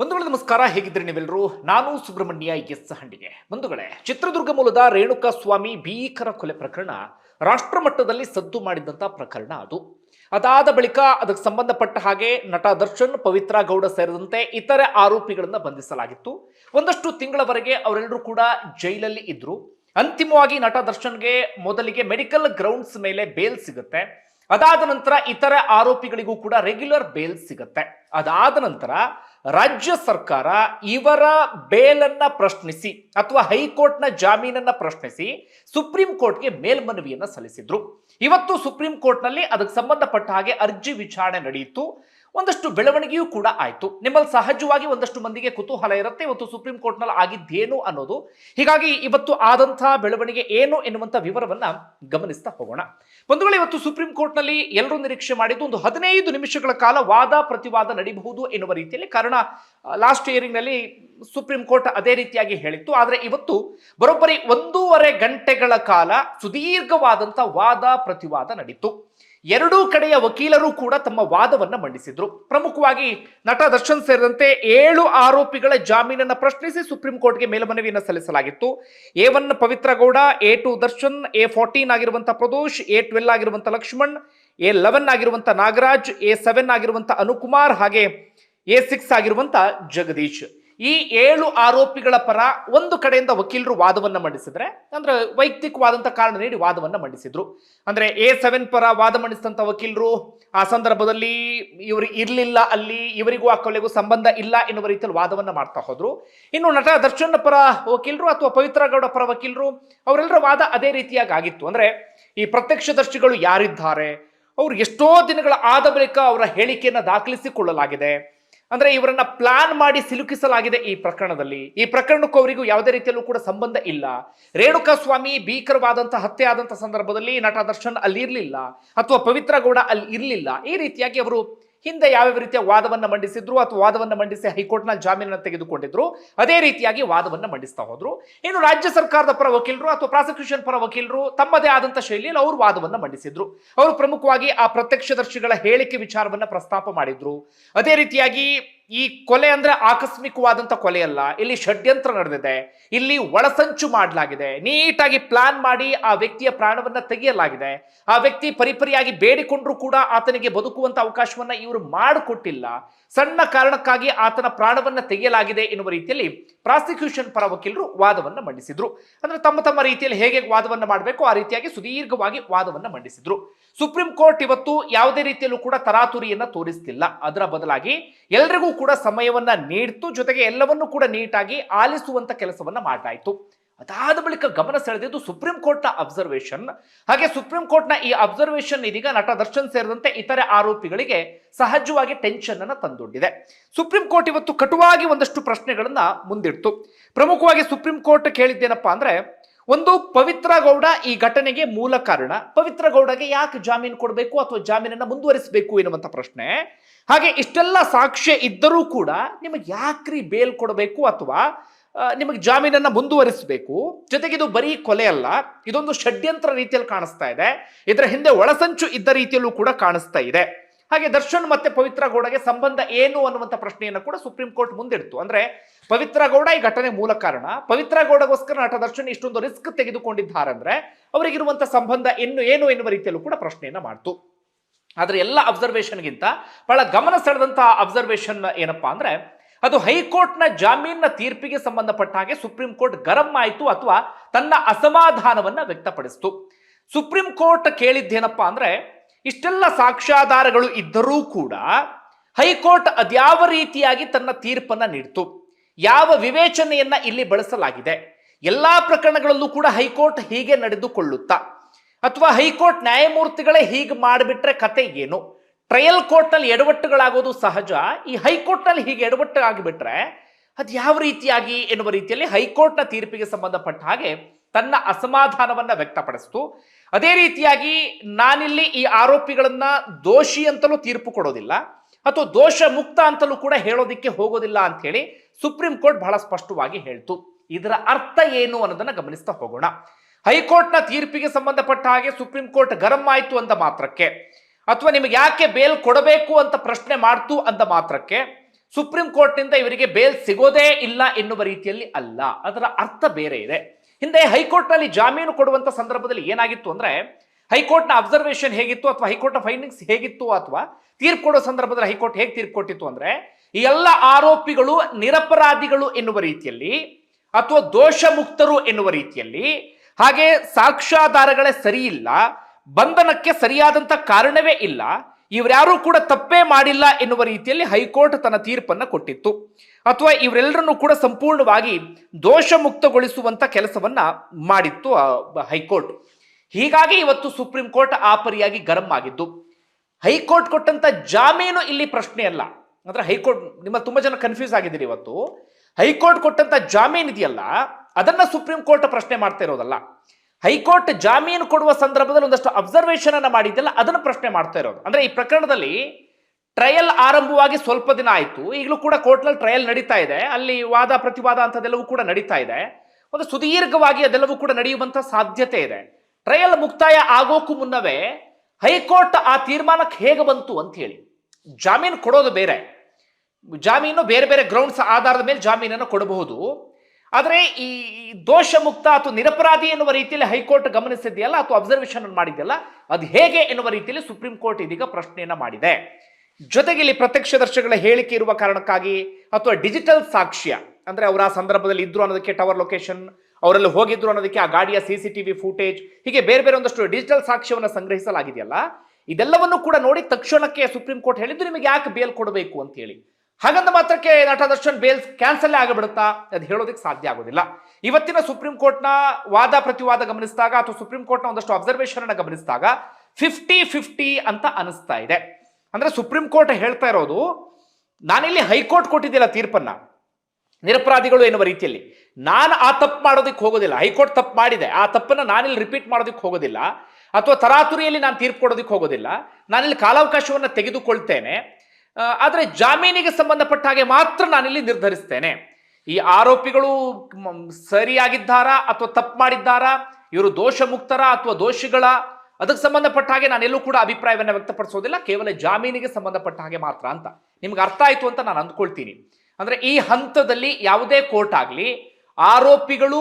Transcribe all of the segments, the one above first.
ಬಂಧುಗಳೇ, ನಮಸ್ಕಾರ. ಹೇಗಿದ್ರಿ ನೀವೆಲ್ಲರೂ? ನಾನು ಸುಬ್ರಹ್ಮಣ್ಯ ಎಸ್ ಹಂಡಿಗೆ. ಬಂಧುಗಳೇ, ಚಿತ್ರದುರ್ಗ ಮೂಲದ ರೇಣುಕಾ ಸ್ವಾಮಿ ಭೀಕರ ಕೊಲೆ ಪ್ರಕರಣ ರಾಷ್ಟ್ರ ಮಟ್ಟದಲ್ಲಿ ಸದ್ದು ಮಾಡಿದಂತ ಪ್ರಕರಣ ಅದು. ಅದಾದ ಬಳಿಕ ಅದಕ್ಕೆ ಸಂಬಂಧಪಟ್ಟ ಹಾಗೆ ನಟ ದರ್ಶನ್, ಪವಿತ್ರ ಗೌಡ ಸೇರಿದಂತೆ ಇತರೆ ಆರೋಪಿಗಳನ್ನು ಬಂಧಿಸಲಾಗಿತ್ತು. ಒಂದಷ್ಟು ತಿಂಗಳವರೆಗೆ ಅವರೆಲ್ಲರೂ ಕೂಡ ಜೈಲಲ್ಲಿ ಇದ್ರು. ಅಂತಿಮವಾಗಿ ನಟ ದರ್ಶನ್ಗೆ ಮೊದಲಿಗೆ ಮೆಡಿಕಲ್ ಗ್ರೌಂಡ್ಸ್ ಮೇಲೆ ಬೇಲ್ ಸಿಗುತ್ತೆ. ಅದಾದ ನಂತರ ಇತರ ಆರೋಪಿಗಳಿಗೂ ಕೂಡ ರೆಗ್ಯುಲರ್ ಬೇಲ್ ಸಿಗುತ್ತೆ. ಅದಾದ ನಂತರ ರಾಜ್ಯ ಸರ್ಕಾರ ಇವರ ಬೇಲನ್ನ ಪ್ರಶ್ನಿಸಿ ಅಥವಾ ಹೈಕೋರ್ಟ್ನ ಜಾಮೀನನ್ನ ಪ್ರಶ್ನಿಸಿ ಸುಪ್ರೀಂ ಕೋರ್ಟ್ಗೆ ಮೇಲ್ಮನವಿಯನ್ನ ಸಲ್ಲಿಸಿದ್ರು. ಇವತ್ತು ಸುಪ್ರೀಂ ಕೋರ್ಟ್ನಲ್ಲಿ ಅದಕ್ಕೆ ಸಂಬಂಧಪಟ್ಟ ಹಾಗೆ ಅರ್ಜಿ ವಿಚಾರಣೆ ನಡೆಯಿತು. ಒಂದಷ್ಟು ಬೆಳವಣಿಗೆಯೂ ಕೂಡ ಆಯಿತು. ನಿಮ್ಮಲ್ಲಿ ಸಹಜವಾಗಿ ಒಂದಷ್ಟು ಮಂದಿಗೆ ಕುತೂಹಲ ಇರುತ್ತೆ. ಇವತ್ತು ಸುಪ್ರೀಂ ಕೋರ್ಟ್ನಲ್ಲಿ ಆಗಿದ್ದೇನು ಅನ್ನೋದು. ಹೀಗಾಗಿ ಇವತ್ತು ಆದಂತಹ ಬೆಳವಣಿಗೆ ಏನು ಎನ್ನುವಂಥ ವಿವರವನ್ನ ಗಮನಿಸ್ತಾ ಹೋಗೋಣ. ಬಂಧುಗಳು, ಇವತ್ತು ಸುಪ್ರೀಂ ಕೋರ್ಟ್ನಲ್ಲಿ ಎಲ್ಲರೂ ನಿರೀಕ್ಷೆ ಮಾಡಿದ್ದು ಒಂದು ಹದಿನೈದು ನಿಮಿಷಗಳ ಕಾಲ ವಾದ ಪ್ರತಿವಾದ ನಡೀಬಹುದು ಎನ್ನುವ ರೀತಿಯಲ್ಲಿ. ಕಾರಣ, ಲಾಸ್ಟ್ ಇಯರಿಂಗ್ನಲ್ಲಿ ಸುಪ್ರೀಂ ಕೋರ್ಟ್ ಅದೇ ರೀತಿಯಾಗಿ ಹೇಳಿತ್ತು. ಆದರೆ ಇವತ್ತು ಬರೋಬ್ಬರಿ ಒಂದೂವರೆ ಗಂಟೆಗಳ ಕಾಲ ಸುದೀರ್ಘವಾದಂಥ ವಾದ ಪ್ರತಿವಾದ ನಡೀತು. ಎರಡೂ ಕಡೆಯ ವಕೀಲರು ಕೂಡ ತಮ್ಮ ವಾದವನ್ನು ಮಂಡಿಸಿದ್ರು. ಪ್ರಮುಖವಾಗಿ ನಟ ದರ್ಶನ್ ಸೇರಿದಂತೆ ಏಳು ಆರೋಪಿಗಳ ಜಾಮೀನನ್ನು ಪ್ರಶ್ನಿಸಿ ಸುಪ್ರೀಂ ಕೋರ್ಟ್ಗೆ ಮೇಲ್ಮನವಿಯನ್ನು ಸಲ್ಲಿಸಲಾಗಿತ್ತು. A one Pavithra Gowda A two Darshan, A fourteen ಆಗಿರುವಂತಹ ಪ್ರದೋಷ್, ಎ ಟ್ವೆಲ್ ಆಗಿರುವಂತಹ ಲಕ್ಷ್ಮಣ್, ಎ ಲೆವೆನ್ ಆಗಿರುವಂತ ನಾಗರಾಜ್, ಎ ಸೆವೆನ್ ಆಗಿರುವಂತ ಅನುಕುಮಾರ್ ಹಾಗೆ ಎ ಸಿಕ್ಸ್ ಆಗಿರುವಂತ ಜಗದೀಶ್. ಈ ಏಳು ಆರೋಪಿಗಳ ಪರ ಒಂದು ಕಡೆಯಿಂದ ವಕೀಲರು ವಾದವನ್ನು ಮಂಡಿಸಿದ್ರೆ, ಅಂದ್ರೆ ವೈಯಕ್ತಿಕವಾದಂಥ ಕಾರಣ ನೀಡಿ ವಾದವನ್ನು ಮಂಡಿಸಿದ್ರು. ಅಂದ್ರೆ ಎ ಸೆವೆನ್ ಪರ ವಾದ ಮಂಡಿಸಿದಂತ ವಕೀಲರು, ಆ ಸಂದರ್ಭದಲ್ಲಿ ಇವರು ಇರಲಿಲ್ಲ ಅಲ್ಲಿ, ಇವರಿಗೂ ಆ ಕೊಲೆಗೂ ಸಂಬಂಧ ಇಲ್ಲ ಎನ್ನುವ ರೀತಿಯಲ್ಲಿ ವಾದವನ್ನು ಮಾಡ್ತಾ ಹೋದ್ರು. ಇನ್ನು ನಟ ದರ್ಶನ್ ಪರ ವಕೀಲರು ಅಥವಾ ಪವಿತ್ರ ಗೌಡ ಪರ ವಕೀಲರು, ಅವರೆಲ್ಲರ ವಾದ ಅದೇ ರೀತಿಯಾಗಿ ಆಗಿತ್ತು. ಅಂದ್ರೆ ಈ ಪ್ರತ್ಯಕ್ಷದರ್ಶಿಗಳು ಯಾರಿದ್ದಾರೆ, ಅವರು ಎಷ್ಟೋ ದಿನಗಳ ಆದ ಬಳಿಕ ಅವರ ಹೇಳಿಕೆಯನ್ನು ದಾಖಲಿಸಿಕೊಳ್ಳಲಾಗಿದೆ. ಅಂದ್ರೆ ಇವರನ್ನ ಪ್ಲಾನ್ ಮಾಡಿ ಸಿಲುಕಿಸಲಾಗಿದೆ ಈ ಪ್ರಕರಣದಲ್ಲಿ. ಈ ಪ್ರಕರಣಕ್ಕೂ ಅವರಿಗೂ ಯಾವುದೇ ರೀತಿಯಲ್ಲೂ ಕೂಡ ಸಂಬಂಧ ಇಲ್ಲ. ರೇಣುಕಾ ಸ್ವಾಮಿ ಭೀಕರವಾದಂತಹ ಹತ್ಯೆ ಆದಂತಹ ಸಂದರ್ಭದಲ್ಲಿ ನಟ ದರ್ಶನ್ ಅಲ್ಲಿ ಇರಲಿಲ್ಲ ಅಥವಾ ಪವಿತ್ರ ಗೌಡ ಅಲ್ಲಿ ಇರಲಿಲ್ಲ ಈ ರೀತಿಯಾಗಿ ಅವರು ಹಿಂದೆ ಯಾವ್ಯಾವ ರೀತಿಯ ವಾದವನ್ನು ಮಂಡಿಸಿದ್ರು ಅಥವಾ ವಾದವನ್ನು ಮಂಡಿಸಿ ಹೈಕೋರ್ಟ್ನ ಜಾಮೀನನ್ನು ತೆಗೆದುಕೊಂಡಿದ್ರು, ಅದೇ ರೀತಿಯಾಗಿ ವಾದವನ್ನು ಮಂಡಿಸ್ತಾ ಹೋದ್ರು. ಇನ್ನು ರಾಜ್ಯ ಸರ್ಕಾರದ ಪರ ವಕೀಲರು ಅಥವಾ ಪ್ರಾಸಿಕ್ಯೂಷನ್ ಪರ ವಕೀಲರು ತಮ್ಮದೇ ಆದಂತಹ ಶೈಲಿಯಲ್ಲಿ ಅವರು ವಾದವನ್ನು ಮಂಡಿಸಿದ್ರು. ಅವರು ಪ್ರಮುಖವಾಗಿ ಆ ಪ್ರತ್ಯಕ್ಷದರ್ಶಿಗಳ ಹೇಳಿಕೆ ವಿಚಾರವನ್ನು ಪ್ರಸ್ತಾಪ ಮಾಡಿದ್ರು. ಅದೇ ರೀತಿಯಾಗಿ ಈ ಕೊಲೆ ಅಂದ್ರೆ ಆಕಸ್ಮಿಕವಾದಂತ ಕೊಲೆಯಲ್ಲ. ಇಲ್ಲಿ ಷಡ್ಯಂತ್ರ ನಡೆದಿದೆ. ಇಲ್ಲಿ ಒಳಸಂಚು ಮಾಡಲಾಗಿದೆ. ನೀಟಾಗಿ ಪ್ಲಾನ್ ಮಾಡಿ ಆ ವ್ಯಕ್ತಿಯ ಪ್ರಾಣವನ್ನ ತೆಗೆಯಲಾಗಿದೆ. ಆ ವ್ಯಕ್ತಿ ಪರಿಪರಿಯಾಗಿ ಬೇಡಿಕೊಂಡ್ರು ಕೂಡ ಆತನಿಗೆ ಬದುಕುವಂತ ಅವಕಾಶವನ್ನ ಇವರು ಮಾಡಿಕೊಟ್ಟಿಲ್ಲ. ಸಣ್ಣ ಕಾರಣಕ್ಕಾಗಿ ಆತನ ಪ್ರಾಣವನ್ನ ತೆಗೆಯಲಾಗಿದೆ ಎನ್ನುವ ರೀತಿಯಲ್ಲಿ ಪ್ರಾಸಿಕ್ಯೂಷನ್ ಪರ ವಕೀಲರು ವಾದವನ್ನ ಮಂಡಿಸಿದ್ರು. ಅಂದ್ರೆ ತಮ್ಮ ತಮ್ಮ ರೀತಿಯಲ್ಲಿ ಹೇಗೆ ವಾದವನ್ನ ಮಾಡಬೇಕು, ಆ ರೀತಿಯಾಗಿ ಸುದೀರ್ಘವಾಗಿ ವಾದವನ್ನ ಮಂಡಿಸಿದ್ರು. ಸುಪ್ರೀಂ ಕೋರ್ಟ್ ಇವತ್ತು ಯಾವುದೇ ರೀತಿಯಲ್ಲೂ ಕೂಡ ತರಾತುರಿಯನ್ನ ತೋರಿಸ್ತಿಲ್ಲ. ಅದರ ಬದಲಾಗಿ ಎಲ್ರಿಗೂ ಕೂಡ ಸಮಯವನ್ನ ನೀಡ್ತು, ಜೊತೆಗೆ ಎಲ್ಲವನ್ನೂ ಕೂಡ ನೀಟಾಗಿ ಆಲಿಸುವಂತ ಕೆಲಸವನ್ನ ಮಾಡಾಯ್ತು ಅದಾದ ಬಳಿಕ ಗಮನ ಸೆಳೆದಿದ್ದು ಸುಪ್ರೀಂ ಕೋರ್ಟ್ನ ಅಬ್ಸರ್ವೇಷನ್ ಹಾಗೆ ಸುಪ್ರೀಂ ಕೋರ್ಟ್ನ ಈ ಅಬ್ಸರ್ವೇಷನ್ ಇದೀಗ ನಟ ದರ್ಶನ್ ಸೇರಿದಂತೆ ಇತರೆ ಆರೋಪಿಗಳಿಗೆ ಸಹಜವಾಗಿ ಟೆನ್ಷನ್ ಅನ್ನ ತಂದೊಡ್ಡಿದೆ. ಸುಪ್ರೀಂ ಕೋರ್ಟ್ ಇವತ್ತು ಕಟುವಾಗಿ ಒಂದಷ್ಟು ಪ್ರಶ್ನೆಗಳನ್ನ ಮುಂದಿಡ್ತು. ಪ್ರಮುಖವಾಗಿ ಸುಪ್ರೀಂ ಕೋರ್ಟ್ ಕೇಳಿದ್ದೇನಪ್ಪಾ ಅಂದ್ರೆ, ಒಂದು ಪವಿತ್ರ ಗೌಡ ಈ ಘಟನೆಗೆ ಮೂಲ ಕಾರಣ. ಪವಿತ್ರ ಗೌಡಗೆ ಯಾಕೆ ಜಾಮೀನು ಕೊಡಬೇಕು ಅಥವಾ ಜಾಮೀನನ್ನ ಮುಂದುವರಿಸಬೇಕು ಎನ್ನುವಂತ ಪ್ರಶ್ನೆ. ಹಾಗೆ ಇಷ್ಟೆಲ್ಲ ಸಾಕ್ಷ್ಯ ಇದ್ದರೂ ಕೂಡ ನಿಮಗೆ ಯಾಕ್ರಿ ಬೇಲ್ ಕೊಡಬೇಕು ಅಥವಾ ನಿಮಗೆ ಜಾಮೀನನ್ನು ಮುಂದುವರಿಸಬೇಕು? ಜೊತೆಗೆ ಇದು ಬರೀ ಕೊಲೆ ಅಲ್ಲ, ಇದೊಂದು ಷಡ್ಯಂತ್ರ ರೀತಿಯಲ್ಲಿ ಕಾಣಿಸ್ತಾ ಇದೆ. ಇದರ ಹಿಂದೆ ಒಳಸಂಚು ಇದ್ದ ರೀತಿಯಲ್ಲೂ ಕೂಡ ಕಾಣಿಸ್ತಾ ಇದೆ. ಹಾಗೆ ದರ್ಶನ್ ಮತ್ತೆ ಪವಿತ್ರ ಗೌಡಗೆ ಸಂಬಂಧ ಏನು ಅನ್ನುವಂಥ ಪ್ರಶ್ನೆಯನ್ನು ಕೂಡ ಸುಪ್ರೀಂ ಕೋರ್ಟ್ ಮುಂದಿಡ್ತು. ಅಂದ್ರೆ ಪವಿತ್ರ ಗೌಡ ಈ ಘಟನೆ ಮೂಲ ಕಾರಣ. ಪವಿತ್ರ ಗೌಡಗೋಸ್ಕರ ನಟ ದರ್ಶನ್ ಇಷ್ಟೊಂದು ರಿಸ್ಕ್ ತೆಗೆದುಕೊಂಡಿದ್ದಾರೆ ಅಂದ್ರೆ ಅವರಿಗಿರುವಂಥ ಸಂಬಂಧ ಇನ್ನು ಏನು ಎನ್ನುವ ರೀತಿಯಲ್ಲೂ ಕೂಡ ಪ್ರಶ್ನೆಯನ್ನ ಮಾಡ್ತು. ಆದ್ರೆ ಎಲ್ಲ ಅಬ್ಸರ್ವೇಷನ್ಗಿಂತ ಬಹಳ ಗಮನ ಸೆಳೆದಂತಹ ಅಬ್ಸರ್ವೇಷನ್ ಏನಪ್ಪಾ ಅಂದರೆ ಅದು ಹೈಕೋರ್ಟ್ನ ಜಾಮೀನಿನ ತೀರ್ಪಿಗೆ ಸಂಬಂಧಪಟ್ಟ ಹಾಗೆ ಸುಪ್ರೀಂ ಕೋರ್ಟ್ ಗರಂ ಆಯಿತು ಅಥವಾ ತನ್ನ ಅಸಮಾಧಾನವನ್ನು ವ್ಯಕ್ತಪಡಿಸಿತು. ಸುಪ್ರೀಂ ಕೋರ್ಟ್ ಕೇಳಿದ್ದೇನಪ್ಪ ಅಂದರೆ ಇಷ್ಟೆಲ್ಲ ಸಾಕ್ಷ್ಯಾಧಾರಗಳು ಇದ್ದರೂ ಕೂಡ ಹೈಕೋರ್ಟ್ ಅದ್ಯಾವ ರೀತಿಯಾಗಿ ತನ್ನ ತೀರ್ಪನ್ನು ನೀಡಿತು. ಯಾವ ವಿವೇಚನೆಯನ್ನ ಇಲ್ಲಿ ಬಳಸಲಾಗಿದೆ. ಎಲ್ಲಾ ಪ್ರಕರಣಗಳಲ್ಲೂ ಕೂಡ ಹೈಕೋರ್ಟ್ ಹೀಗೆ ನಡೆದುಕೊಳ್ಳುತ್ತಾ. ಅಥವಾ ಹೈಕೋರ್ಟ್ ನ್ಯಾಯಮೂರ್ತಿಗಳೇ ಹೀಗೆ ಮಾಡಿಬಿಟ್ರೆ ಕತೆ ಏನು? ಟ್ರಯಲ್ ಕೋರ್ಟ್ನಲ್ಲಿ ಎಡವಟ್ಟುಗಳಾಗೋದು ಸಹಜ. ಈ ಹೈಕೋರ್ಟ್ನಲ್ಲಿ ಹೀಗೆ ಎಡವಟ್ಟು ಆಗಿಬಿಟ್ರೆ ಅದು ಯಾವ ರೀತಿಯಾಗಿ ಎನ್ನುವ ರೀತಿಯಲ್ಲಿ ಹೈಕೋರ್ಟ್ನ ತೀರ್ಪಿಗೆ ಸಂಬಂಧಪಟ್ಟ ಹಾಗೆ ತನ್ನ ಅಸಮಾಧಾನವನ್ನ ವ್ಯಕ್ತಪಡಿಸ್ತು. ಅದೇ ರೀತಿಯಾಗಿ ನಾನಿಲ್ಲಿ ಈ ಆರೋಪಿಗಳನ್ನ ದೋಷಿ ಅಂತಲೂ ತೀರ್ಪು ಕೊಡೋದಿಲ್ಲ. ಅಥವಾ ದೋಷ ಮುಕ್ತ ಅಂತಲೂ ಕೂಡ ಹೇಳೋದಿಕ್ಕೆ ಹೋಗೋದಿಲ್ಲ ಅಂತ ಹೇಳಿ ಸುಪ್ರೀಂ ಕೋರ್ಟ್ ಬಹಳ ಸ್ಪಷ್ಟವಾಗಿ ಹೇಳ್ತು. ಇದರ ಅರ್ಥ ಏನು ಅನ್ನೋದನ್ನ ಗಮನಿಸ್ತಾ ಹೋಗೋಣ. ಹೈಕೋರ್ಟ್ನ ತೀರ್ಪಿಗೆ ಸಂಬಂಧಪಟ್ಟ ಹಾಗೆ ಸುಪ್ರೀಂ ಕೋರ್ಟ್ ಗರಂ ಆಯ್ತು ಅಂದ ಮಾತ್ರಕ್ಕೆ, ಅಥವಾ ನಿಮಗೆ ಯಾಕೆ ಬೇಲ್ ಕೊಡಬೇಕು ಅಂತ ಪ್ರಶ್ನೆ ಮಾಡ್ತು ಅಂದ ಮಾತ್ರಕ್ಕೆ, ಸುಪ್ರೀಂ ಕೋರ್ಟ್ನಿಂದ ಇವರಿಗೆ ಬೇಲ್ ಸಿಗೋದೇ ಇಲ್ಲ ಎನ್ನುವ ರೀತಿಯಲ್ಲಿ ಅಲ್ಲ. ಅದರ ಅರ್ಥ ಬೇರೆ ಇದೆ. ಹಿಂದೆ ಹೈಕೋರ್ಟ್ನಲ್ಲಿ ಜಾಮೀನು ಕೊಡುವಂತ ಸಂದರ್ಭದಲ್ಲಿ ಏನಾಗಿತ್ತು ಅಂದ್ರೆ, ಹೈಕೋರ್ಟ್ನ ಅಬ್ಸರ್ವೇಷನ್ ಹೇಗಿತ್ತು ಅಥವಾ ಹೈಕೋರ್ಟ್ನ ಫೈಂಡಿಂಗ್ಸ್ ಹೇಗಿತ್ತು ಅಥವಾ ತೀರ್ಪು ಕೊಡೋ ಸಂದರ್ಭದಲ್ಲಿ ಹೈಕೋರ್ಟ್ ಹೇಗೆ ತೀರ್ಪು ಕೊಟ್ಟಿತ್ತು ಅಂದ್ರೆ ಎಲ್ಲ ಆರೋಪಿಗಳು ನಿರಪರಾಧಿಗಳು ಎನ್ನುವ ರೀತಿಯಲ್ಲಿ ಅಥವಾ ದೋಷ ಮುಕ್ತರು ಎನ್ನುವ ರೀತಿಯಲ್ಲಿ ಹಾಗೆ ಸಾಕ್ಷ್ಯಾಧಾರಗಳೇ ಸರಿ ಇಲ್ಲ ಬಂಧನಕ್ಕೆ ಸರಿಯಾದಂಥ ಕಾರಣವೇ ಇಲ್ಲ, ಇವರ್ಯಾರೂ ಕೂಡ ತಪ್ಪೇ ಮಾಡಿಲ್ಲ ಎನ್ನುವ ರೀತಿಯಲ್ಲಿ ಹೈಕೋರ್ಟ್ ತನ್ನ ತೀರ್ಪನ್ನು ಕೊಟ್ಟಿತ್ತು. ಅಥವಾ ಇವರೆಲ್ಲರನ್ನು ಕೂಡ ಸಂಪೂರ್ಣವಾಗಿ ದೋಷ ಮುಕ್ತಗೊಳಿಸುವಂತ ಕೆಲಸವನ್ನ ಮಾಡಿತ್ತು ಹೈಕೋರ್ಟ್. ಹೀಗಾಗಿ ಇವತ್ತು ಸುಪ್ರೀಂ ಕೋರ್ಟ್ ಆ ಪರಿಯಾಗಿ ಗರಂ ಆಗಿದ್ದು. ಹೈಕೋರ್ಟ್ ಕೊಟ್ಟಂತ ಜಾಮೀನು ಇಲ್ಲಿ ಪ್ರಶ್ನೆ ಅಲ್ಲ ಅಂದ್ರೆ ಹೈಕೋರ್ಟ್, ನಿಮ್ಮ ತುಂಬಾ ಜನ ಕನ್ಫ್ಯೂಸ್ ಆಗಿದ್ದೀರಿ ಇವತ್ತು. ಹೈಕೋರ್ಟ್ ಕೊಟ್ಟಂತ ಜಾಮೀನು ಇದೆಯಲ್ಲ, ಅದನ್ನ ಸುಪ್ರೀಂ ಕೋರ್ಟ್ ಪ್ರಶ್ನೆ ಮಾಡ್ತಾ ಇರೋದಲ್ಲ. ಹೈಕೋರ್ಟ್ ಜಾಮೀನು ಕೊಡುವ ಸಂದರ್ಭದಲ್ಲಿ ಒಂದಷ್ಟು ಅಬ್ಸರ್ವೇಷನ್ ಅನ್ನ ಮಾಡಿದ್ದಲ್ಲ ಅದನ್ನು ಪ್ರಶ್ನೆ ಮಾಡ್ತಾ ಇರೋದು. ಅಂದ್ರೆ ಈ ಪ್ರಕರಣದಲ್ಲಿ ಟ್ರಯಲ್ ಆರಂಭವಾಗಿ ಸ್ವಲ್ಪ ದಿನ ಆಯಿತು. ಈಗಲೂ ಕೂಡ ಕೋರ್ಟ್ನಲ್ಲಿ ಟ್ರಯಲ್ ನಡೀತಾ ಇದೆ. ಅಲ್ಲಿ ವಾದ, ಪ್ರತಿವಾದ ಅಂತದೆಲ್ಲವೂ ಕೂಡ ನಡೀತಾ ಇದೆ. ಒಂದು ಸುದೀರ್ಘವಾಗಿ ಅದೆಲ್ಲವೂ ಕೂಡ ನಡೆಯುವಂತ ಸಾಧ್ಯತೆ ಇದೆ. ಟ್ರಯಲ್ ಮುಕ್ತಾಯ ಆಗೋಕ್ಕೂ ಮುನ್ನವೇ ಹೈಕೋರ್ಟ್ ಆ ತೀರ್ಮಾನಕ್ಕೆ ಹೇಗೆ ಬಂತು ಅಂತ ಹೇಳಿ. ಜಾಮೀನು ಕೊಡೋದು ಬೇರೆ. ಜಾಮೀನು ಬೇರೆ ಬೇರೆ ಗ್ರೌಂಡ್ಸ್ ಆಧಾರದ ಮೇಲೆ ಜಾಮೀನನ್ನು ಕೊಡಬಹುದು. ಆದರೆ ಈ ದೋಷ ಮುಕ್ತ ಅಥವಾ ನಿರಪರಾಧಿ ಎನ್ನುವ ರೀತಿಯಲ್ಲಿ ಹೈಕೋರ್ಟ್ ಗಮನಿಸಿದೆಯಲ್ಲ ಅಥವಾ ಅಬ್ಸರ್ವೇಷನ್ ಮಾಡಿದೆಯಲ್ಲ, ಅದು ಹೇಗೆ ಎನ್ನುವ ರೀತಿಯಲ್ಲಿ ಸುಪ್ರೀಂ ಕೋರ್ಟ್ ಇದೀಗ ಪ್ರಶ್ನೆಯನ್ನು ಮಾಡಿದೆ. ಜೊತೆಗೆ ಇಲ್ಲಿ ಪ್ರತ್ಯಕ್ಷದರ್ಶಿಗಳ ಹೇಳಿಕೆ ಇರುವ ಕಾರಣಕ್ಕಾಗಿ ಅಥವಾ ಡಿಜಿಟಲ್ ಸಾಕ್ಷ್ಯ, ಅಂದ್ರೆ ಅವರ ಆ ಸಂದರ್ಭದಲ್ಲಿ ಇದ್ರು ಅನ್ನೋದಕ್ಕೆ ಟವರ್ ಲೊಕೇಶನ್ ಅವರಲ್ಲಿ ಹೋಗಿದ್ರು ಅನ್ನೋದಕ್ಕೆ ಆ ಗಾಡಿಯ ಸಿ ಸಿ ಟಿವಿ ಫೂಟೇಜ್ ಹೀಗೆ ಬೇರೆ ಬೇರೆ ಒಂದಷ್ಟು ಡಿಜಿಟಲ್ ಸಾಕ್ಷ್ಯವನ್ನು ಸಂಗ್ರಹಿಸಲಾಗಿದೆಯಲ್ಲ, ಇದೆಲ್ಲವನ್ನು ಕೂಡ ನೋಡಿ ತಕ್ಷಣಕ್ಕೆ ಸುಪ್ರೀಂ ಕೋರ್ಟ್ ಹೇಳಿದ್ದು ನಿಮಗೆ ಯಾಕೆ ಬೇಲ್ ಕೊಡಬೇಕು ಅಂತ ಹೇಳಿ. ಹಾಗಂದ ಮಾತ್ರಕ್ಕೆ ನಟ ದರ್ಶನ್ ಬೇಲ್ ಕ್ಯಾನ್ಸಲ್ ಆಗಿಬಿಡುತ್ತಾ ಅದು ಹೇಳೋದಕ್ಕೆ ಸಾಧ್ಯ ಆಗೋದಿಲ್ಲ. ಇವತ್ತಿನ ಸುಪ್ರೀಂ ಕೋರ್ಟ್ನ ವಾದ ಪ್ರತಿವಾದ ಗಮನಿಸಿದಾಗ ಅಥವಾ ಸುಪ್ರೀಂ ಕೋರ್ಟ್ನ ಒಂದಷ್ಟು ಅಬ್ಸರ್ವೇಷನ್ ಅನ್ನ ಗಮನಿಸಿದಾಗ ಫಿಫ್ಟಿ ಫಿಫ್ಟಿ ಅಂತ ಅನಿಸ್ತಾ ಇದೆ. ಅಂದ್ರೆ ಸುಪ್ರೀಂ ಕೋರ್ಟ್ ಹೇಳ್ತಾ ಇರೋದು, ನಾನಿಲ್ಲಿ ಹೈಕೋರ್ಟ್ ಕೊಟ್ಟಿದ್ದಿಲ್ಲ ತೀರ್ಪನ್ನ. ನಿರಪರಾಧಿಗಳು ಎನ್ನುವ ರೀತಿಯಲ್ಲಿ. ನಾನು ಆ ತಪ್ಪು ಮಾಡೋದಕ್ಕೆ ಹೋಗೋದಿಲ್ಲ. ಹೈಕೋರ್ಟ್ ತಪ್ಪು ಮಾಡಿದೆ. ಆ ತಪ್ಪನ್ನು ನಾನಿಲ್ಲಿ ರಿಪೀಟ್ ಮಾಡೋದಕ್ಕೆ ಹೋಗೋದಿಲ್ಲ. ಅಥವಾ ತರಾತುರಿಯಲ್ಲಿ ನಾನು ತೀರ್ಪು ಕೊಡೋದಕ್ಕೆ ಹೋಗೋದಿಲ್ಲ. ನಾನಿಲ್ಲಿ ಕಾಲಾವಕಾಶವನ್ನು ತೆಗೆದುಕೊಳ್ತೇನೆ. ಆದರೆ ಜಾಮೀನಿಗೆ ಸಂಬಂಧಪಟ್ಟ ಹಾಗೆ ಮಾತ್ರ ನಾನಿಲ್ಲಿ ನಿರ್ಧರಿಸ್ತೇನೆ. ಈ ಆರೋಪಿಗಳು ಸರಿಯಾಗಿದ್ದಾರಾ ಅಥವಾ ತಪ್ಪು ಮಾಡಿದ್ದಾರಾ, ಇವರು ದೋಷ ಮುಕ್ತರ ಅಥವಾ ದೋಷಿಗಳ, ಅದಕ್ಕೆ ಸಂಬಂಧಪಟ್ಟ ಹಾಗೆ ನಾನೆಲ್ಲೂ ಕೂಡ ಅಭಿಪ್ರಾಯವನ್ನು ವ್ಯಕ್ತಪಡಿಸೋದಿಲ್ಲ, ಕೇವಲ ಜಾಮೀನಿಗೆ ಸಂಬಂಧಪಟ್ಟ ಹಾಗೆ ಮಾತ್ರ ಅಂತ. ನಿಮ್ಗೆ ಅರ್ಥ ಆಯಿತು ಅಂತ ನಾನು ಅಂದ್ಕೊಳ್ತೀನಿ. ಅಂದ್ರೆ ಈ ಹಂತದಲ್ಲಿ ಯಾವುದೇ ಕೋರ್ಟ್ ಆಗಲಿ, ಆರೋಪಿಗಳು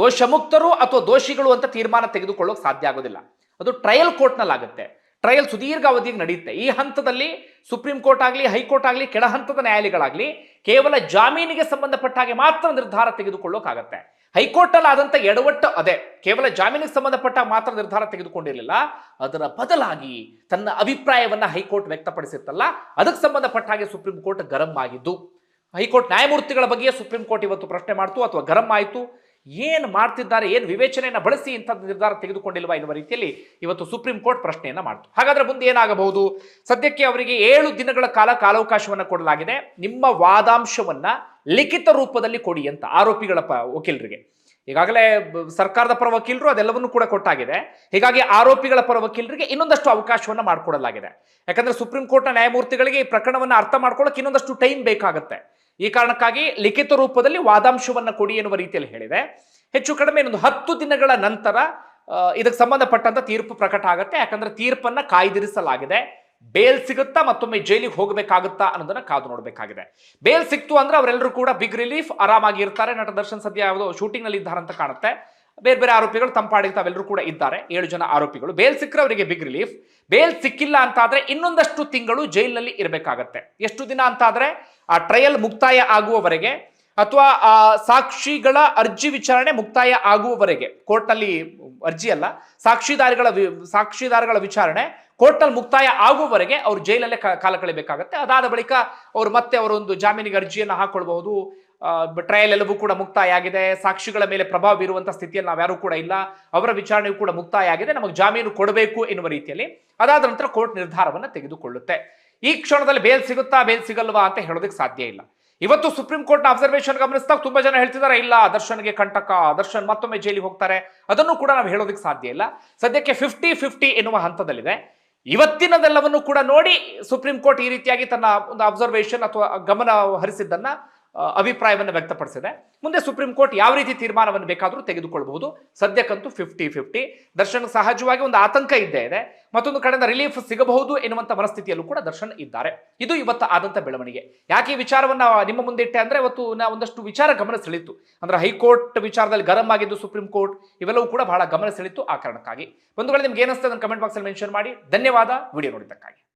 ದೋಷಮುಕ್ತರು ಅಥವಾ ದೋಷಿಗಳು ಅಂತ ತೀರ್ಮಾನ ತೆಗೆದುಕೊಳ್ಳೋಕೆ ಸಾಧ್ಯ ಆಗೋದಿಲ್ಲ. ಅದು ಟ್ರಯಲ್ ಕೋರ್ಟ್ನಲ್ಲಾಗುತ್ತೆ. ಟ್ರಯಲ್ ಸುದೀರ್ಘ ಅವಧಿಗೆ ನಡೆಯುತ್ತೆ. ಈ ಹಂತದಲ್ಲಿ ಸುಪ್ರೀಂ ಕೋರ್ಟ್ ಆಗಲಿ ಹೈಕೋರ್ಟ್ ಆಗಲಿ ಕೆಳಹಂತದ ನ್ಯಾಯಾಲಯಗಳಾಗಲಿ ಕೇವಲ ಜಾಮೀನಿಗೆ ಸಂಬಂಧಪಟ್ಟ ಹಾಗೆ ಮಾತ್ರ ನಿರ್ಧಾರ ತೆಗೆದುಕೊಳ್ಳೋಕ್ಕಾಗತ್ತೆ ಹೈಕೋರ್ಟ್ ಅಲ್ಲಿ ಆದಂತ ಎಡವಟ್ಟು ಅದೇ. ಕೇವಲ ಜಾಮೀನಿಗೆ ಸಂಬಂಧಪಟ್ಟ ಮಾತ್ರ ನಿರ್ಧಾರ ತೆಗೆದುಕೊಂಡಿರಲಿಲ್ಲ. ಅದರ ಬದಲಾಗಿ ತನ್ನ ಅಭಿಪ್ರಾಯವನ್ನ ಹೈಕೋರ್ಟ್ ವ್ಯಕ್ತಪಡಿಸಿತ್ತಲ್ಲ, ಅದಕ್ಕೆ ಸಂಬಂಧಪಟ್ಟ ಹಾಗೆ ಸುಪ್ರೀಂ ಕೋರ್ಟ್ ಗರಂ ಆಗಿದ್ದು. ಹೈಕೋರ್ಟ್ ನ್ಯಾಯಮೂರ್ತಿಗಳ ಬಗ್ಗೆ ಸುಪ್ರೀಂ ಕೋರ್ಟ್ ಇವತ್ತು ಪ್ರಶ್ನೆ ಮಾಡ್ತು ಅಥವಾ ಗರಂ ಆಯಿತು. ಏನು ಮಾಡ್ತಿದ್ದಾರೆ, ಏನು ವಿವೇಚನೆಯನ್ನು ಬಳಸಿ ಇಂಥದ್ದು ನಿರ್ಧಾರ ತೆಗೆದುಕೊಂಡಿಲ್ವಾ ಎನ್ನುವ ರೀತಿಯಲ್ಲಿ ಇವತ್ತು ಸುಪ್ರೀಂ ಕೋರ್ಟ್ ಪ್ರಶ್ನೆಯನ್ನು ಮಾಡ್ತು. ಹಾಗಾದ್ರೆ ಮುಂದೆ ಏನಾಗಬಹುದು? ಸದ್ಯಕ್ಕೆ ಅವರಿಗೆ ಏಳು ದಿನಗಳ ಕಾಲ ಕಾಲಾವಕಾಶವನ್ನು ಕೊಡಲಾಗಿದೆ. ನಿಮ್ಮ ವಾದಾಂಶವನ್ನ ಲಿಖಿತ ರೂಪದಲ್ಲಿ ಕೊಡಿ ಅಂತ ಆರೋಪಿಗಳ ಪ ವಕೀಲರಿಗೆ. ಈಗಾಗಲೇ ಸರ್ಕಾರದ ಪರ ವಕೀಲರು ಅದೆಲ್ಲವನ್ನು ಕೂಡ ಕೊಟ್ಟಾಗಿದೆ. ಹೀಗಾಗಿ ಆರೋಪಿಗಳ ಪರ ವಕೀಲರಿಗೆ ಇನ್ನೊಂದಷ್ಟು ಅವಕಾಶವನ್ನು ಮಾಡಿಕೊಡಲಾಗಿದೆ. ಯಾಕಂದ್ರೆ ಸುಪ್ರೀಂ ಕೋರ್ಟ್ನ ನ್ಯಾಯಮೂರ್ತಿಗಳಿಗೆ ಈ ಪ್ರಕರಣವನ್ನು ಅರ್ಥ ಮಾಡ್ಕೊಳ್ಳೋಕೆ ಇನ್ನೊಂದಷ್ಟು ಟೈಮ್ ಬೇಕಾಗುತ್ತೆ. ಈ ಕಾರಣಕ್ಕಾಗಿ ಲಿಖಿತ ರೂಪದಲ್ಲಿ ವಾದಾಂಶವನ್ನು ಕೊಡಿ ಎನ್ನುವ ರೀತಿಯಲ್ಲಿ ಹೇಳಿದೆ. ಹೆಚ್ಚು ಕಡಿಮೆ ಇನ್ನೊಂದು ಹತ್ತು ದಿನಗಳ ನಂತರ ಇದಕ್ಕೆ ಸಂಬಂಧಪಟ್ಟಂತ ತೀರ್ಪು ಪ್ರಕಟ ಆಗುತ್ತೆ. ಯಾಕಂದ್ರೆ ತೀರ್ಪನ್ನ ಕಾಯ್ದಿರಿಸಲಾಗಿದೆ. ಬೇಲ್ ಸಿಗುತ್ತಾ ಮತ್ತೊಮ್ಮೆ ಜೈಲಿಗೆ ಹೋಗಬೇಕಾಗುತ್ತಾ ಅನ್ನೋದನ್ನ ಕಾದು ನೋಡಬೇಕಾಗಿದೆ. ಬೇಲ್ ಸಿಕ್ತು ಅಂದ್ರೆ ಅವರೆಲ್ಲರೂ ಕೂಡ ಬಿಗ್ ರಿಲೀಫ್ ಆರಾಮಾಗಿ ಇರ್ತಾರೆ ನಟ ದರ್ಶನ್ ಸದ್ಯ ಯಾವುದೋ ಶೂಟಿಂಗ್ನಲ್ಲಿ ಇದ್ದಾರೆ ಅಂತ ಕಾಣುತ್ತೆ. ಬೇರೆ ಬೇರೆ ಆರೋಪಿಗಳು ತಂಪಾಡಿಗೆ ತಾವೆಲ್ಲರೂ ಕೂಡ ಇದ್ದಾರೆ. ಏಳು ಜನ ಆರೋಪಿಗಳು. ಬೇಲ್ ಸಿಕ್ಕರೆ ಅವರಿಗೆ ಬಿಗ್ ರಿಲೀಫ್ ಬೇಲ್ ಸಿಕ್ಕಿಲ್ಲ ಅಂತ ಆದ್ರೆ ಇನ್ನೊಂದಷ್ಟು ತಿಂಗಳು ಜೈಲಿನಲ್ಲಿ ಇರಬೇಕಾಗತ್ತೆ. ಎಷ್ಟು ದಿನ ಅಂತ ಆದ್ರೆ ಆ ಟ್ರಯಲ್ ಮುಕ್ತಾಯ ಆಗುವವರೆಗೆ ಅಥವಾ ಆ ಸಾಕ್ಷಿಗಳ ಅರ್ಜಿ ವಿಚಾರಣೆ ಮುಕ್ತಾಯ ಆಗುವವರೆಗೆ ಕೋರ್ಟ್ನಲ್ಲಿ ಅರ್ಜಿ ಅಲ್ಲ, ಸಾಕ್ಷಿದಾರಿಗಳ ಸಾಕ್ಷಿದಾರಗಳ ವಿಚಾರಣೆ ಕೋರ್ಟ್ನಲ್ಲಿ ಮುಕ್ತಾಯ ಆಗುವವರೆಗೆ ಅವ್ರು ಜೈಲಲ್ಲೇ ಕಾಲ ಕಳಿಬೇಕಾಗತ್ತೆ. ಅದಾದ ಬಳಿಕ ಅವರು ಮತ್ತೆ ಅವರೊಂದು ಜಾಮೀನಿಗೆ ಅರ್ಜಿಯನ್ನು ಹಾಕೊಳ್ಬಹುದು. ಟ್ರಯಲ್ ಎಲ್ಲವೂ ಕೂಡ ಮುಕ್ತಾಯ ಆಗಿದೆ ಸಾಕ್ಷಿಗಳ ಮೇಲೆ ಪ್ರಭಾವ ಬೀರುವಂತಹ ಸ್ಥಿತಿಯಲ್ಲಿ ಯಾರು ಕೂಡ ಇಲ್ಲ. ಅವರ ವಿಚಾರಣೆಯೂ ಕೂಡ ಮುಕ್ತಾಯ ಆಗಿದೆ ನಮಗೆ ಜಾಮೀನು ಕೊಡಬೇಕು ಎನ್ನುವ ರೀತಿಯಲ್ಲಿ ಅದಾದ ನಂತರ ಕೋರ್ಟ್ ನಿರ್ಧಾರವನ್ನು ತೆಗೆದುಕೊಳ್ಳುತ್ತೆ. ಈ ಕ್ಷಣದಲ್ಲಿ ಬೇಲ್ ಸಿಗುತ್ತಾ ಬೇಲ್ ಸಿಗಲ್ವಾ ಅಂತ ಹೇಳೋದಕ್ಕೆ ಸಾಧ್ಯ ಇಲ್ಲ. ಇವತ್ತು ಸುಪ್ರೀಂ ಕೋರ್ಟ್ ಅಬ್ಸರ್ವೇಷನ್ ಗಮನಿಸಿದಾಗ ತುಂಬಾ ಜನ ಹೇಳ್ತಿದ್ದಾರೆ, ಇಲ್ಲ, ದರ್ಶನ್ಗೆ ಕಂಟಕ, ದರ್ಶನ್ ಮತ್ತೊಮ್ಮೆ ಜೈಲಿಗೆ ಹೋಗ್ತಾರೆ. ಅದನ್ನು ಕೂಡ ನಾವು ಹೇಳೋದಕ್ಕೆ ಸಾಧ್ಯ ಇಲ್ಲ. ಸದ್ಯಕ್ಕೆ ಫಿಫ್ಟಿ ಫಿಫ್ಟಿ ಎನ್ನುವ ಹಂತದಲ್ಲಿದೆ. ಇವತ್ತಿನದೆಲ್ಲವನ್ನು ಕೂಡ ನೋಡಿ ಸುಪ್ರೀಂ ಕೋರ್ಟ್ ಈ ರೀತಿಯಾಗಿ ತನ್ನ ಒಂದು ಅಬ್ಸರ್ವೇಷನ್ ಅಥವಾ ಗಮನ ಹರಿಸಿದ್ದನ್ನ ಅಭಿಪ್ರಾಯವನ್ನು ವ್ಯಕ್ತಪಡಿಸಿದೆ. ಮುಂದೆ ಸುಪ್ರೀಂ ಕೋರ್ಟ್ ಯಾವ ರೀತಿ ತೀರ್ಮಾನವನ್ನು ಬೇಕಾದರೂ ತೆಗೆದುಕೊಳ್ಳಬಹುದು ಸದ್ಯಕ್ಕಂತೂ ಫಿಫ್ಟಿ ಫಿಫ್ಟಿ ದರ್ಶನ್ ಸಹಜವಾಗಿ ಒಂದು ಆತಂಕ ಇದ್ದೇ ಇದೆ. ಮತ್ತೊಂದು ಕಡೆಯಿಂದ ರಿಲೀಫ್ ಸಿಗಬಹುದು ಎನ್ನುವಂಥ ಮನಸ್ಥಿತಿಯಲ್ಲೂ ಕೂಡ ದರ್ಶನ್ ಇದ್ದಾರೆ. ಇದು ಇವತ್ತು ಆದಂತ ಬೆಳವಣಿಗೆ. ಯಾಕೆ ಈ ವಿಚಾರವನ್ನು ನಿಮ್ಮ ಮುಂದಿಟ್ಟೆ ಅಂದರೆ ಇವತ್ತು ನಾ ಒಂದಷ್ಟು ವಿಚಾರ ಗಮನ ಸೆಳೀತು ಅಂದ್ರೆ ಹೈಕೋರ್ಟ್ ವಿಚಾರದಲ್ಲಿ ಗರಂ ಆಗಿದ್ದು ಸುಪ್ರೀಂ ಕೋರ್ಟ್, ಇವೆಲ್ಲವೂ ಕೂಡ ಬಹಳ ಗಮನ ಸೆಳೀತು ಆ ಕಾರಣಕ್ಕಾಗಿ. ಒಂದು ವೇಳೆ ನಿಮ್ಗೆ ಏನಿಸ್ತದೆ ಕಮೆಂಟ್ ಬಾಕ್ಸ್ ಅಲ್ಲಿ ಮೆನ್ಷನ್ ಮಾಡಿ. ಧನ್ಯವಾದ. ವಿಡಿಯೋ ನೋಡಿದ್ದಕ್ಕಾಗಿ.